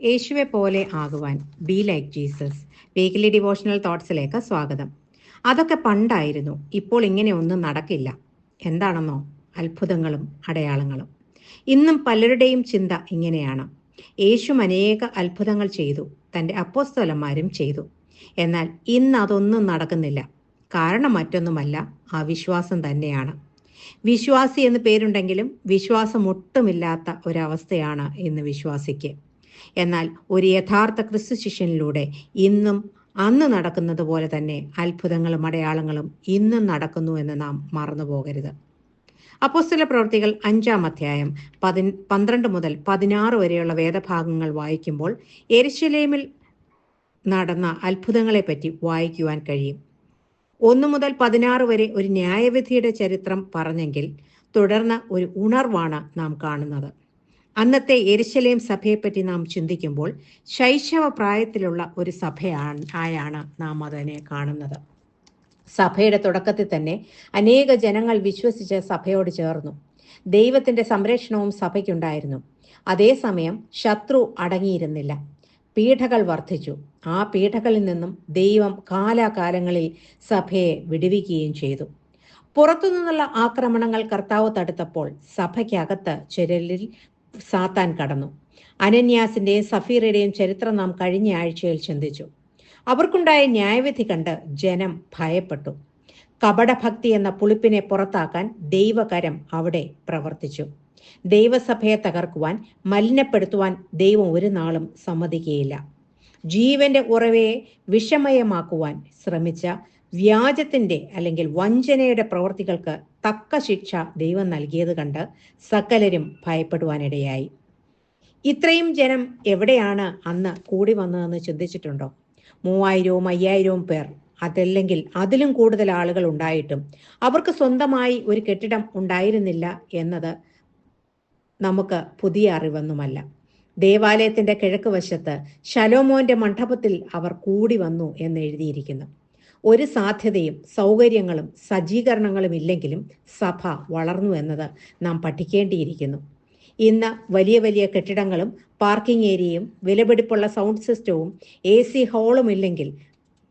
യേശുവെ പോലെ ആകുവാൻ be like Jesus weekly devotional തോട്ട്സിലേക്ക് സ്വാഗതം. അതൊക്കെ പണ്ടായിരുന്നു. ഇപ്പോൾ ഇങ്ങനെ ഒന്നും നടക്കില്ല. എന്താണെന്നോ? അത്ഭുതങ്ങളും അടയാളങ്ങളും. ഇന്നും പലരുടെയും ചിന്ത ഇങ്ങനെയാണ്. യേശു അനേക അത്ഭുതങ്ങൾ ചെയ്തു. തന്റെ അപ്പോസ്തലന്മാരും ചെയ്തു. എന്നാൽ ഇന്ന് അതൊന്നും നടക്കുന്നില്ല. കാരണം മറ്റൊന്നുമല്ല ആ വിശ്വാസം തന്നെയാണ്. വിശ്വാസി എന്ന് പേരുണ്ടെങ്കിലും വിശ്വാസം ഒട്ടുമില്ലാത്ത ഒരവസ്ഥയാണ് ഇന്ന് വിശ്വാസിക്ക്. എന്നാൽ ഒരു യഥാർത്ഥ ക്രിസ്തു ശിഷ്യനിലൂടെ ഇന്നും അന്ന് നടക്കുന്നത് പോലെ തന്നെ അത്ഭുതങ്ങളും അടയാളങ്ങളും ഇന്നും നടക്കുന്നു എന്ന് നാം മറന്നു പോകരുത്. അപ്പോസ്തല പ്രവൃത്തികൾ അഞ്ചാം അധ്യായം പതി പന്ത്രണ്ട് മുതൽ പതിനാറ് വരെയുള്ള വേദഭാഗങ്ങൾ വായിക്കുമ്പോൾ എരിശലേമിൽ നടന്ന അത്ഭുതങ്ങളെപ്പറ്റി വായിക്കുവാൻ കഴിയും. ഒന്നു മുതൽ പതിനാറ് വരെ ഒരു ന്യായവിധിയുടെ ചരിത്രം പറഞ്ഞെങ്കിൽ തുടർന്ന് ഒരു ഉണർവാണ് നാം കാണുന്നത്. അന്നത്തെ എരിശലേം സഭയെപ്പറ്റി നാം ചിന്തിക്കുമ്പോൾ ശൈശവ പ്രായത്തിലുള്ള ഒരു സഭയാണ് ആയാണ് നാം അതിനെ കാണുന്നത്. സഭയുടെ തുടക്കത്തിൽ തന്നെ അനേക ജനങ്ങൾ വിശ്വസിച്ച് സഭയോട് ചേർന്നു. ദൈവത്തിന്റെ സംരക്ഷണവും സഭയ്ക്കുണ്ടായിരുന്നു. അതേസമയം ശത്രു അടങ്ങിയിരുന്നില്ല. പീഠകൾ വർദ്ധിച്ചു. ആ പീഠകളിൽ നിന്നും ദൈവം കാലാകാലങ്ങളിൽ സഭയെ വിടുവിക്കുകയും ചെയ്തു. പുറത്തുനിന്നുള്ള ആക്രമണങ്ങൾ കർത്താവ് തടുത്തപ്പോൾ സഭയ്ക്കകത്ത് ചിരലിൽ സാത്താൻ കടന്നു. അനന്യാസിന്റെയും സഫീറയുടെയും ചരിത്രം നാം കഴിഞ്ഞ ആഴ്ചയിൽ ചിന്തിച്ചു. അവർക്കുണ്ടായ ന്യായവിധി കണ്ട് ജനം ഭയപ്പെട്ടു. കപടഭക്തി എന്ന പുളിപ്പിനെ പുറത്താക്കാൻ ദൈവകരം അവിടെ പ്രവർത്തിച്ചു. ദൈവസഭയെ തകർക്കുവാൻ മലിനപ്പെടുത്തുവാൻ ദൈവം ഒരു നാളും സമ്മതിക്കുകയില്ല. ജീവന്റെ ഉറവയെ വിഷമയമാക്കുവാൻ ശ്രമിച്ച വ്യാജത്തിന്റെ അല്ലെങ്കിൽ വഞ്ചനയുടെ പ്രവർത്തികൾക്ക് തക്ക ശിക്ഷ ദൈവം നൽകിയത് കണ്ട് സകലരും ഭയപ്പെടുവാനിടയായി. ഇത്രയും ജനം എവിടെയാണ് അന്ന് കൂടി വന്നതെന്ന് ചിന്തിച്ചിട്ടുണ്ടോ? മൂവായിരവും അയ്യായിരവും പേർ. അതല്ലെങ്കിൽ അതിലും കൂടുതൽ ആളുകൾ ഉണ്ടായിട്ടും അവർക്ക് സ്വന്തമായി ഒരു കെട്ടിടം ഉണ്ടായിരുന്നില്ല എന്നത് നമുക്ക് പുതിയ അറിവൊന്നുമല്ല. ദേവാലയത്തിന്റെ കിഴക്ക് വശത്ത് ശലോമോന്റെ മണ്ഡപത്തിൽ അവർ കൂടി വന്നു എന്ന് എഴുതിയിരിക്കുന്നു. ഒരു സാധ്യതയും സൗകര്യങ്ങളും സജ്ജീകരണങ്ങളും ഇല്ലെങ്കിലും സഭ വളർന്നു എന്നത് നാം പഠിക്കേണ്ടിയിരിക്കുന്നു. ഇന്ന് വലിയ വലിയ കെട്ടിടങ്ങളും പാർക്കിംഗ് ഏരിയയും വിലപിടിപ്പുള്ള സൗണ്ട് സിസ്റ്റവും എ സി ഹോളും ഇല്ലെങ്കിൽ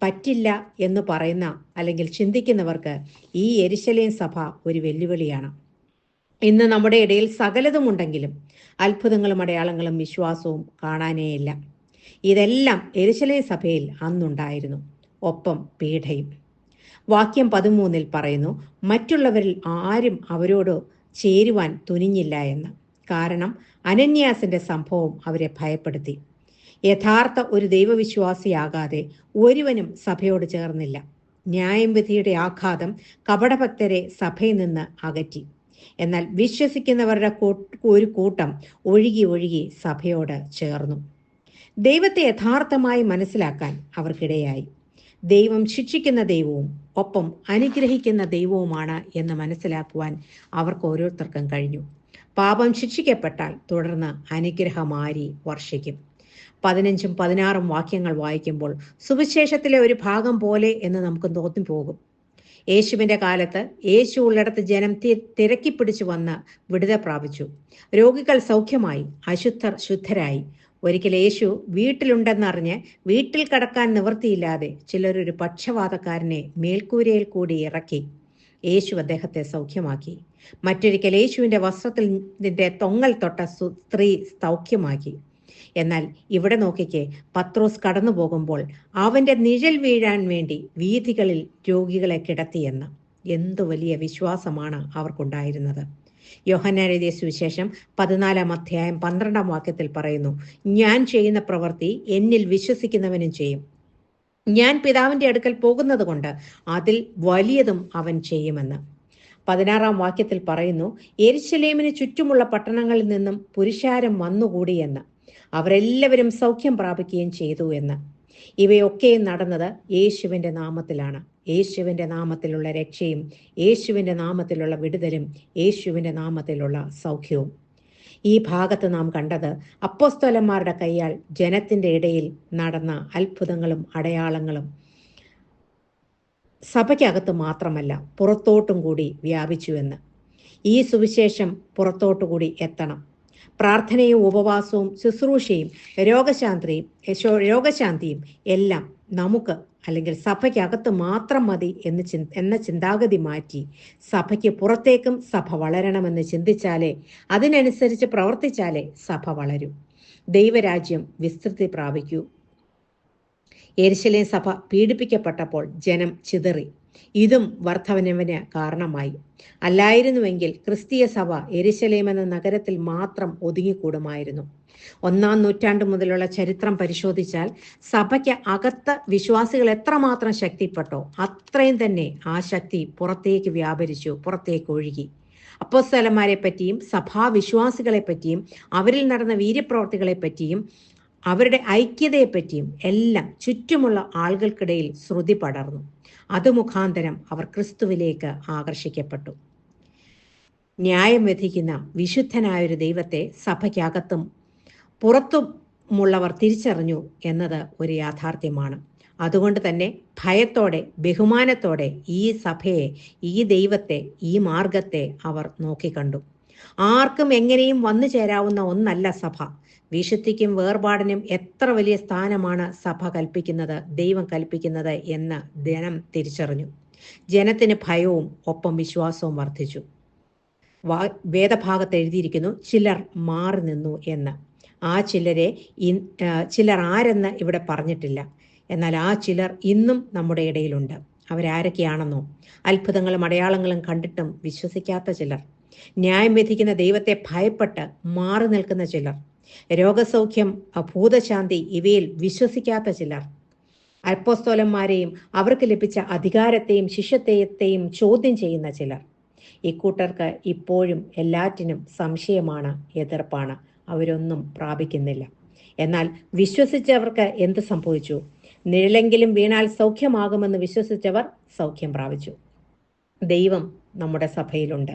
പറ്റില്ല എന്ന് പറയുന്ന അല്ലെങ്കിൽ ചിന്തിക്കുന്നവർക്ക് ഈ എരിശലേം സഭ ഒരു വെല്ലുവിളിയാണ്. ഇന്ന് നമ്മുടെ ഇടയിൽ സകലതുമുണ്ടെങ്കിലും അത്ഭുതങ്ങളും അടയാളങ്ങളും വിശ്വാസവും കാണാനേയില്ല. ഇതെല്ലാം എരിശലേ സഭയിൽ അന്നുണ്ടായിരുന്നു. ഒപ്പം പീഠയും. വാക്യം പതിമൂന്നിൽ പറയുന്നു മറ്റുള്ളവരിൽ ആരും അവരോട് ചേരുവാൻ തുനിഞ്ഞില്ല എന്ന്. കാരണം അനന്യാസിന്റെ സംഭവം അവരെ ഭയപ്പെടുത്തി. യഥാർത്ഥ ഒരു ദൈവവിശ്വാസിയാകാതെ ഒരുവനും സഭയോട് ചേർന്നില്ല. ന്യായം വിധിയുടെ ആഘാതം കപടഭക്തരെ സഭയിൽ നിന്ന് അകറ്റി. എന്നാൽ വിശ്വസിക്കുന്നവരുടെ ഒരു കൂട്ടം ഒഴുകി ഒഴുകി സഭയോട് ചേർന്നു. ദൈവത്തെ യഥാർത്ഥമായി മനസ്സിലാക്കാൻ അവർക്കിടയായി. ദൈവം ശിക്ഷിക്കുന്ന ദൈവവും ഒപ്പം അനുഗ്രഹിക്കുന്ന ദൈവവുമാണ് എന്ന് മനസ്സിലാക്കുവാൻ അവർക്ക് ഓരോരുത്തർക്കും കഴിഞ്ഞു. പാപം ശിക്ഷിക്കപ്പെട്ടാൽ തുടർന്ന് അനുഗ്രഹമാരി വർഷിക്കും. പതിനഞ്ചും പതിനാറും വാക്യങ്ങൾ വായിക്കുമ്പോൾ സുവിശേഷത്തിലെ ഒരു ഭാഗം പോലെ എന്ന് നമുക്ക് തോന്നിപ്പോകും യേശുവിന്റെ കാലത്ത് യേശു ഉള്ളിടത്ത് ജനം തിരക്കി പിടിച്ചു വന്ന് വിടുത പ്രാപിച്ചു. രോഗികൾ സൗഖ്യമായി അശുദ്ധർ ശുദ്ധരായി. ഒരിക്കൽ യേശു വീട്ടിലുണ്ടെന്നറിഞ്ഞ് വീട്ടിൽ കടക്കാൻ നിവൃത്തിയില്ലാതെ ചിലരൊരു പക്ഷവാതക്കാരനെ മേൽക്കൂരയിൽ കൂടി ഇറക്കി. യേശു അദ്ദേഹത്തെ സൗഖ്യമാക്കി. മറ്റൊരിക്കൽ വസ്ത്രത്തിൽ നിന്റെ തൊങ്ങൽ തൊട്ട സ്ത്രീ സൗഖ്യമാക്കി. എന്നാൽ ഇവിടെ നോക്കിക്കേ പത്രോസ് കടന്നു പോകുമ്പോൾ അവന്റെ നിഴൽ വീഴാൻ വേണ്ടി വീഥികളിൽ രോഗികളെ കിടത്തിയെന്ന് എന്തു വലിയ വിശ്വാസമാണ് അവർക്കുണ്ടായിരുന്നത്. യോഹന്നാരെഴുതിയ സുവിശേഷം പതിനാലാം അധ്യായം പന്ത്രണ്ടാം വാക്യത്തിൽ പറയുന്നു ഞാൻ ചെയ്യുന്ന പ്രവൃത്തി എന്നിൽ വിശ്വസിക്കുന്നവനും ചെയ്യും. ഞാൻ പിതാവിന്റെ അടുക്കൽ പോകുന്നത് കൊണ്ട് അതിൽ വലിയതും അവൻ ചെയ്യുമെന്ന്. പതിനാറാം വാക്യത്തിൽ പറയുന്നു എരിശലേമിന് ചുറ്റുമുള്ള പട്ടണങ്ങളിൽ നിന്നും പുരുഷാരം വന്നുകൂടിയെന്ന് അവരെല്ലാവരും സൗഖ്യം പ്രാപിക്കുകയും ചെയ്തു എന്ന്. ഇവയൊക്കെയും നടന്നത് യേശുവിന്റെ നാമത്തിലാണ്. യേശുവിന്റെ നാമത്തിലുള്ള രക്ഷയും യേശുവിന്റെ നാമത്തിലുള്ള വിടുതലും യേശുവിന്റെ നാമത്തിലുള്ള സൗഖ്യവും. ഈ ഭാഗത്ത് നാം കണ്ടത് അപ്പോസ്തോലന്മാരുടെ കൈയാൽ ജനത്തിന്റെ ഇടയിൽ നടന്ന അത്ഭുതങ്ങളും അടയാളങ്ങളും സഭയ്ക്കകത്ത് മാത്രമല്ല പുറത്തോട്ടും കൂടി വ്യാപിച്ചുവെന്ന്. ഈ സുവിശേഷം പുറത്തോട്ടുകൂടി എത്തണം. പ്രാർത്ഥനയും ഉപവാസവും ശുശ്രൂഷയും രോഗശാന്തിയും രോഗശാന്തിയും എല്ലാം നമുക്ക് അല്ലെങ്കിൽ സഭയ്ക്കകത്ത് മാത്രം മതി എന്ന് ചിന് എന്ന ചിന്താഗതി മാറ്റി സഭയ്ക്ക് പുറത്തേക്കും സഭ വളരണമെന്ന് ചിന്തിച്ചാലേ അതിനനുസരിച്ച് പ്രവർത്തിച്ചാലേ സഭ വളരൂ. ദൈവരാജ്യം വിസ്തൃതി പ്രാപിക്കൂ. എരിശലേ സഭ പീഡിപ്പിക്കപ്പെട്ടപ്പോൾ ജനം ചിതറി. ഇതും വർദ്ധവനവന് കാരണമായി. അല്ലായിരുന്നുവെങ്കിൽ ക്രിസ്തീയ സഭ എരിശലേം എന്ന നഗരത്തിൽ മാത്രം ഒതുങ്ങിക്കൂടുമായിരുന്നു. ഒന്നാം നൂറ്റാണ്ട് മുതലുള്ള ചരിത്രം പരിശോധിച്ചാൽ സഭയ്ക്ക് അകത്ത് വിശ്വാസികൾ എത്രമാത്രം ശക്തിപ്പെട്ടോ അത്രയും തന്നെ ആ ശക്തി പുറത്തേക്ക് വ്യാപരിച്ചു പുറത്തേക്ക് ഒഴുകി. അപ്പോസ്തലന്മാരെ പറ്റിയും സഭാവിശ്വാസികളെ പറ്റിയും അവരിൽ നടന്ന വീര്യപ്രവർത്തികളെ പറ്റിയും അവരുടെ ഐക്യതയെപ്പറ്റിയും എല്ലാം ചുറ്റുമുള്ള ആളുകൾക്കിടയിൽ ശ്രുതി പടർന്നു. അത് മുഖാന്തരം അവർ ക്രിസ്തുവിലേക്ക് ആകർഷിക്കപ്പെട്ടു. ന്യായം വിധിക്കുന്ന വിശുദ്ധനായൊരു ദൈവത്തെ സഭയ്ക്കകത്തും പുറത്തുമുള്ളവർ തിരിച്ചറിഞ്ഞു എന്നത് ഒരു യാഥാർത്ഥ്യമാണ്. അതുകൊണ്ട് തന്നെ ഭയത്തോടെ ബഹുമാനത്തോടെ ഈ സഭയെ ഈ ദൈവത്തെ ഈ മാർഗത്തെ അവർ നോക്കിക്കണ്ടു. ആർക്കും എങ്ങനെയും വന്നു ചേരാവുന്ന ഒന്നല്ല സഭ. വിശുദ്ധിക്കും വേർപാടിനും എത്ര വലിയ സ്ഥാനമാണ് സഭ കൽപ്പിക്കുന്നത് ദൈവം കൽപ്പിക്കുന്നത് എന്ന് ജനം തിരിച്ചറിഞ്ഞു. ജനത്തിന് ഭയവും ഒപ്പം വിശ്വാസവും വർദ്ധിച്ചു. വേദഭാഗത്ത് എഴുതിയിരിക്കുന്നു ചിലർ മാറി നിന്നു എന്ന്. ആ ചിലരെ ചിലർ ആരെന്ന് ഇവിടെ പറഞ്ഞിട്ടില്ല. എന്നാൽ ആ ചിലർ ഇന്നും നമ്മുടെ ഇടയിലുണ്ട്. അവരാരൊക്കെയാണെന്നോ? അത്ഭുതങ്ങളും അടയാളങ്ങളും കണ്ടിട്ടും വിശ്വസിക്കാത്ത ചിലർ. ന്യായം വിധിക്കുന്ന ദൈവത്തെ ഭയപ്പെട്ട് മാറി നിൽക്കുന്ന ചിലർ. രോഗസൗഖ്യം ഭൂതശാന്തി ഇവയിൽ വിശ്വസിക്കാത്ത ചിലർ. അൽപ്പോസ്തോലന്മാരെയും അവർക്ക് ലഭിച്ച അധികാരത്തെയും ശിഷ്യത്തെയും ചോദ്യം ചെയ്യുന്ന ചിലർ. ഇക്കൂട്ടർക്ക് ഇപ്പോഴും എല്ലാറ്റിനും സംശയമാണ് എതിർപ്പാണ്. അവരൊന്നും പ്രാപിക്കുന്നില്ല. എന്നാൽ വിശ്വസിച്ചവർക്ക് എന്ത് സംഭവിച്ചു? നിഴലെങ്കിലും വീണാൽ സൗഖ്യമാകുമെന്ന് വിശ്വസിച്ചവർ സൗഖ്യം പ്രാപിച്ചു. ദൈവം നമ്മുടെ സഭയിലുണ്ട്.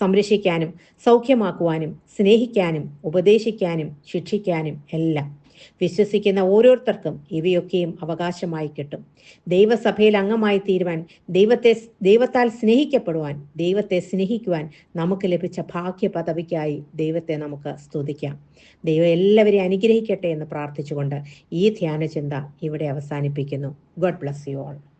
സംരക്ഷിക്കാനും സൗഖ്യമാക്കുവാനും സ്നേഹിക്കാനും ഉപദേശിക്കാനും ശിക്ഷിക്കാനും എല്ലാം വിശ്വസിക്കുന്ന ഓരോരുത്തർക്കും ഇവയൊക്കെയും അവകാശമായി കിട്ടും. ദൈവസഭയിൽ അംഗമായി തീരുവാൻ ദൈവത്തെ ദൈവത്താൽ സ്നേഹിക്കപ്പെടുവാൻ ദൈവത്തെ സ്നേഹിക്കുവാൻ നമുക്ക് ലഭിച്ച ഭാഗ്യ പദവിക്കായി ദൈവത്തെ നമുക്ക് സ്തുതിക്കാം. ദൈവം എല്ലാവരെയും അനുഗ്രഹിക്കട്ടെ എന്ന് പ്രാർത്ഥിച്ചുകൊണ്ട് ഈ ധ്യാനചിന്ത ഇവിടെ അവസാനിപ്പിക്കുന്നു. God bless you all